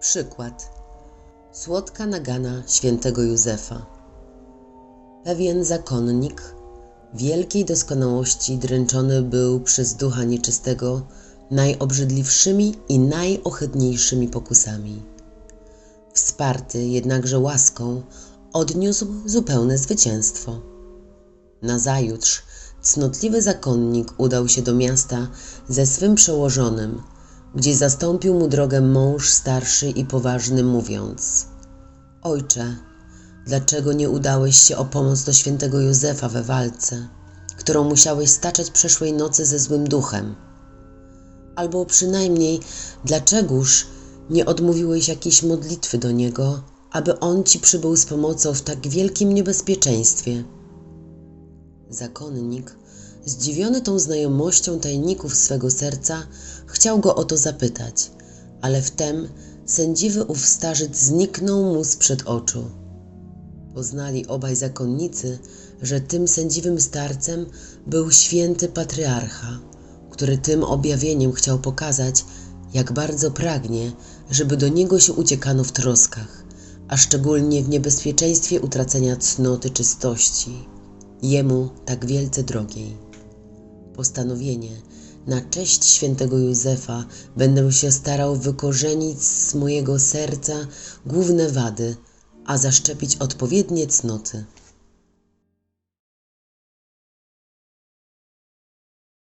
Przykład. Słodka nagana świętego Józefa. Pewien zakonnik wielkiej doskonałości dręczony był przez ducha nieczystego najobrzydliwszymi i najohydniejszymi pokusami. Wsparty jednakże łaską, odniósł zupełne zwycięstwo. Nazajutrz cnotliwy zakonnik udał się do miasta ze swym przełożonym, gdzie zastąpił mu drogę mąż starszy i poważny, mówiąc: Ojcze, dlaczego nie udałeś się o pomoc do świętego Józefa we walce, którą musiałeś staczać przeszłej nocy ze złym duchem? Albo przynajmniej, dlaczegoż nie odmówiłeś jakiejś modlitwy do niego, aby on ci przybył z pomocą w tak wielkim niebezpieczeństwie? Zakonnik, zdziwiony tą znajomością tajników swego serca, chciał go o to zapytać, ale wtem sędziwy ów starzec zniknął mu sprzed oczu. Poznali obaj zakonnicy, że tym sędziwym starcem był święty patriarcha, który tym objawieniem chciał pokazać, jak bardzo pragnie, żeby do niego się uciekano w troskach, a szczególnie w niebezpieczeństwie utracenia cnoty czystości, jemu tak wielce drogiej. Postanowienie, na cześć świętego Józefa będę się starał wykorzenić z mojego serca główne wady, a zaszczepić odpowiednie cnoty.